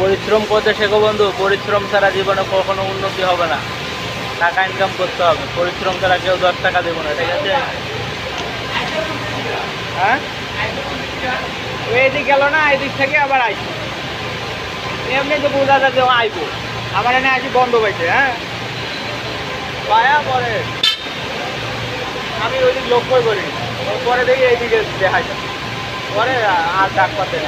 পরিশ্রম করতে শেখো বন্ধু। পরিশ্রম ছাড়া জীবনে কখনো উন্নতি হবে না। টাকা ইনকাম করতে হবে। পরিশ্রম ছাড়া কেউ দশ টাকা দেবো না, ঠিক আছে? হ্যাঁ? এদিক গেল না, এদিক থেকে আবার আইসি এমনি তো বোঝা যায় যে আইবো। আমার এনে আসি বন্ধ পাইছে হ্যাঁ? পায়া পরে। আমি ওই দিক লক্ষ্যই করি পরে দেখি এইদিকে দেখা যায় পরে আর ডাক পাতে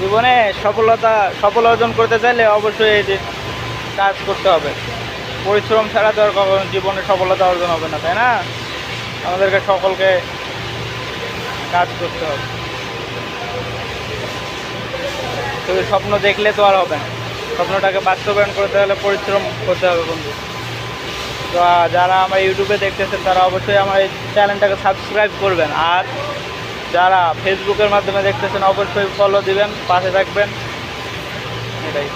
জীবনে সফলতা, সফল অর্জন করতে চাইলে অবশ্যই এই যে কাজ করতে হবে। পরিশ্রম ছাড়া তো আর কখনো জীবনে সফলতা অর্জন হবে না, তাই না? আমাদেরকে সকলকে কাজ করতে হবে। শুধু স্বপ্ন দেখলে তো আর হবে না। স্বপ্নটাকে বাস্তবায়ন করতে হলে পরিশ্রম করতে হবে বন্ধু। তো যারা আমার ইউটিউবে দেখতেছেন, তারা অবশ্যই আমার এই চ্যানেলটাকে সাবস্ক্রাইব করবেন। আর যারা ফেসবুকের মাধ্যমে দেখতেছেন, অবশ্যই ফলো দিবেন, পাশে থাকবেন। এটাই।